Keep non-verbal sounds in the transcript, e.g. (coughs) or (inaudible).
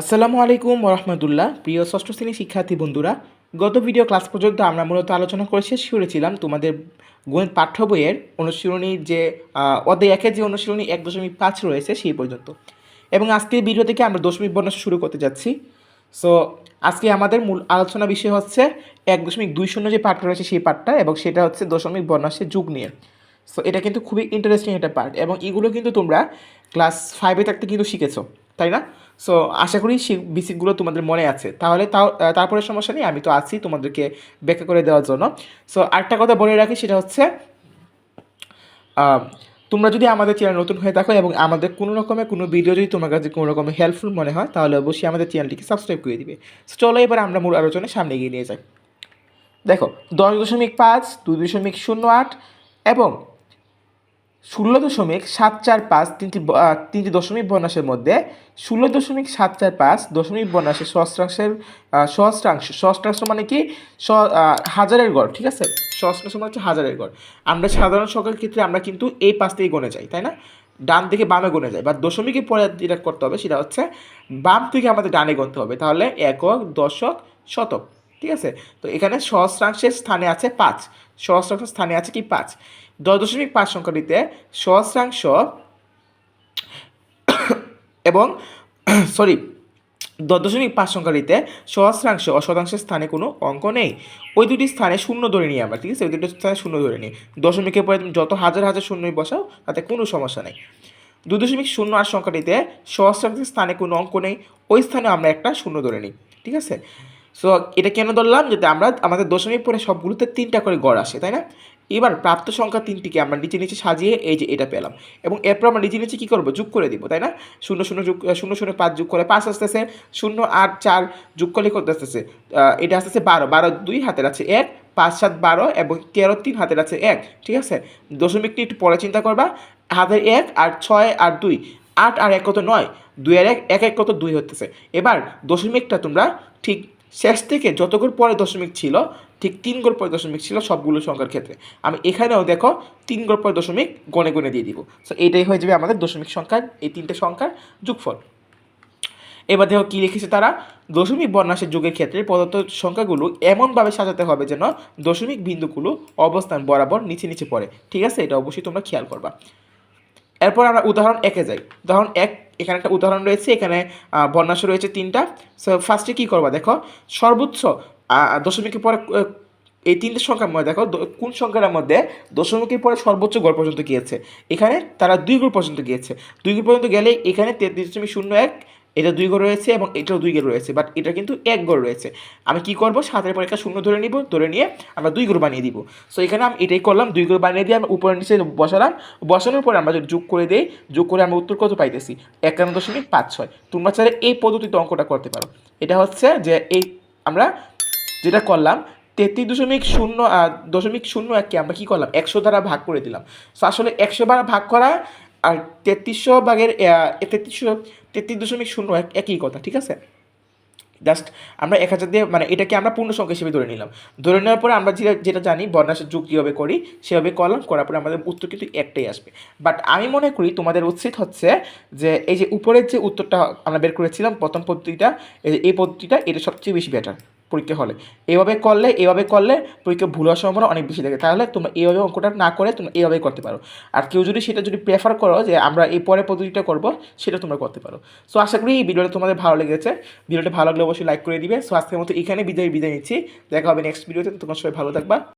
আসসালামু আলাইকুম রহমতুল্লাহ প্রিয় ষষ্ঠ শ্রেণির শিক্ষার্থী বন্ধুরা, গত ভিডিও ক্লাস পর্যন্ত আমরা মূলত আলোচনা করে শেষ করেছিলাম তোমাদের গণিত পাঠ্য বইয়ের অনুশীলনীর যে অধ্যায় একের যে অনুশীলনী এক দশমিক পাঁচ রয়েছে সেই পর্যন্ত। এবং আজকের ভিডিও থেকে আমরা দশমিক বর্ণ শুরু করতে যাচ্ছি। সো আজকে আমাদের মূল আলোচনা বিষয় হচ্ছে এক দশমিক দুই শূন্য যে পাঠটা রয়েছে সেই পাঠটা এবং সেটা হচ্ছে দশমিক বর্ণাসের যুগ নিয়ে। সো এটা কিন্তু খুবই ইন্টারেস্টিং একটা পার্ট এবং এগুলো কিন্তু তোমরা ক্লাস ফাইভে থাকতে কিন্তু শিখেছো, তাই না? সো আশা করি সেই বেসিকগুলো তোমাদের মনে আছে। তাহলে তাও তারপরে সমস্যা নেই, আমি তো আছি তোমাদেরকে ব্যাখ্যা করে দেওয়ার জন্য। সো আরেকটা কথা বলে রাখি, সেটা হচ্ছে তোমরা যদি আমাদের চ্যানেল নতুন হয়ে থাকো এবং আমাদের কোনো রকমের কোনো ভিডিও যদি তোমার কাছে কোনো রকমের হেল্পফুল মনে হয়, তাহলে অবশ্যই আমাদের চ্যানেলটিকে সাবস্ক্রাইব করে দিবে। চলো এবার আমরা মূল আলোচনায় সামনে এগিয়ে নিয়ে যাই। দেখো, দশ দশমিক পাঁচ, দুই দশমিক শূন্য আট এবং ষোলো দশমিক সাত চার পাঁচ তিনটি তিনটি দশমিক বর্ণাসের মধ্যে ষোলো দশমিক সাত চার পাঁচ দশমিক বর্ণাসের সহস্রাংশের সহস্রাংশ। সহস্রাংশ মানে কি? স হাজারের গড়, ঠিক আছে? সহস্রাংশ মানে হচ্ছে হাজারের গড়। আমরা সাধারণ সংখ্যার ক্ষেত্রে আমরা কিন্তু এই পাঁচ থেকে গণে যাই, তাই না? ডান থেকে বামে গণে যাই। বা দশমিকের পরে যেটা করতে হবে সেটা হচ্ছে বাম থেকে আমাদের ডানে গণতে হবে। তাহলে একক, দশক, শতক। ঠিক আছে? তো এখানে সহস্রাংশের স্থানে আছে পাঁচ। সহস্রাংশের স্থানে আছে কি পাঁচ? দশ দশমিক পাঁচ সংখ্যাটিতে সহস্রাংশ এবং (coughs) সরি দশ দশমিক পাঁচ সংখ্যাটিতে সহস্রাংশ ও শতাংশের স্থানে কোনো অঙ্ক নেই। ওই দুটি স্থানে শূন্য ধরে নিই আমরা, ঠিক আছে? ওই দুটি স্থানে শূন্য ধরে নিই। দশমিকের পরে তুমি যত হাজার হাজার শূন্যই বসাও, তাতে কোনো সমস্যা নেই। দুই দশমিক শূন্য আট সংখ্যাটিতে সহস্রাংশের স্থানে কোনো অঙ্ক নেই। ওই স্থানে আমরা একটা শূন্য ধরে নিই, ঠিক আছে? সো এটা কেন ধরলাম? যাতে আমরা আমাদের দশমিক পরে সবগুলোতে তিনটা করে গড় আসে, তাই না? এবার প্রাপ্ত সংখ্যা তিনটিকে আমরা নিচে নিচে সাজিয়ে এই যে এটা পেলাম। এবং এরপর আমরা নিচে নিচে কী করব? যোগ করে দিব, তাই না? শূন্য শূন্য, যোগ শূন্য শূন্য, পাঁচ যোগ করে পাঁচ আসতেছে। শূন্য, আট, চার যোগ করলে করতে আসতেছে? এটা আসতেছে বারো। বারো দুই হাতের আছে এক, পাঁচ, সাত, বারো এবং তেরো তিন হাতের আছে এক। ঠিক আছে? দশমিকটি একটু পরে চিন্তা করবা। হাতের এক আর ছয় আর দুই। আট আর এক কত? নয়। দুই আর এক এক এক কত? দুই হতেছে এবার দশমিকটা তোমরা ঠিক শেষ থেকে যতগুলো পরে দশমিক ছিল, ঠিক তিন গড় পরে দশমিক ছিল সবগুলো সংখ্যার ক্ষেত্রে। আমি এখানেও দেখো, তিন গড় পরে দশমিক গণে গণে দিয়ে দিব। সো এইটাই হয়ে যাবে আমাদের দশমিক সংখ্যার, এই তিনটে সংখ্যার যোগফল। এবার দেখো কী লিখেছে তারা? দশমিক বর্ণাসের যুগের ক্ষেত্রে প্রদত্ত সংখ্যাগুলো এমনভাবে সাজাতে হবে যেন দশমিক বিন্দুগুলো অবস্থান বরাবর নিচে নিচে পড়ে। ঠিক আছে? এটা অবশ্যই তোমরা খেয়াল করবা। এরপর আমরা উদাহরণ একে যাই। উদাহরণ এক এখানে একটা উদাহরণ রয়েছে, এখানে বর্ণাস রয়েছে তিনটা। সো ফার্স্টে কী করবা দেখো? সর্বোচ্চ দশমিকের পরে এই তিনটে সংখ্যার মধ্যে দেখো কোন সংখ্যার মধ্যে দশমিকের পরে সর্বোচ্চ গড় পর্যন্ত গিয়েছে? এখানে তারা দুই গড় পর্যন্ত গিয়েছে। দুই গড় পর্যন্ত গেলে এখানে তেত্রিশ দশমিক শূন্য এক এটা দুই গড় রয়েছে এবং এটাও দুই গড় রয়েছে বাট এটা কিন্তু এক গড় রয়েছে। আমি কি করব? সাতের পরে একটা শূন্য ধরে নিব, ধরে নিয়ে আমরা দুই গড় বানিয়ে দিব। সো এখানে আমি এটাই করলাম, দুই গড় বানিয়ে দিয়ে আমি উপরে নিচে বসালাম। বসানোর পরে আমরা যদি যোগ করে দিই, যোগ করে আমরা উত্তর কত পাইতেছি? একান্ন দশমিক পাঁচ ছয়। তোমরা চাইলে এই পদ্ধতিতে অঙ্কটা করতে পারো। এটা হচ্ছে যে এই আমরা যেটা করলাম, তেত্রিশ দশমিক শূন্য দশমিক শূন্য এককে আমরা কী করলাম? একশো দ্বারা ভাগ করে দিলাম। সো আসলে একশো বার ভাগ করা আর তেত্রিশশো ভাগের তেত্রিশশো তেত্রিশ দশমিক শূন্য এক, একই কথা, ঠিক আছে? জাস্ট আমরা এক হাজার দিয়ে মানে এটাকে আমরা পূর্ণ সংখ্যা হিসেবে ধরে নিলাম। ধরে নেওয়ার পরে আমরা যেটা যেটা জানি বর্ণাসের যুগ কীভাবে করি, সেভাবে করলাম, করার পরে আমাদের উত্তর কিন্তু একটাই আসবে। বাট আমি মনে করি তোমাদের উচিত হচ্ছে যে, এই যে উপরের যে উত্তরটা আমরা বের করেছিলাম, প্রথম পদ্ধতিটা, এই পদ্ধতিটা, এটা সবচেয়ে বেশি বেটার পরীক্ষা হলে। এভাবে করলে এভাবে করলে পরীক্ষা ভুল হওয়ার সম্ভাবনা অনেক বেশি থাকে। তাহলে তোমরা এইভাবে অঙ্কটা না করে তুমি এইভাবেই করতে পারো। আর কেউ যদি সেটা যদি প্রেফার করো যে আমরা এই পরে পদ্ধতিটা করব, সেটা তোমরা করতে পারো। সো আশা করি এই ভিডিওটা তোমাদের ভালো লেগেছে। ভিডিওটা ভালো লাগলে অবশ্যই লাইক করে দিবে। সো আজকের মতো এখানে বিদায় বিদায় নিচ্ছি। দেখা হবে নেক্সট ভিডিওতে তোমার সবাই ভালো থাকবা।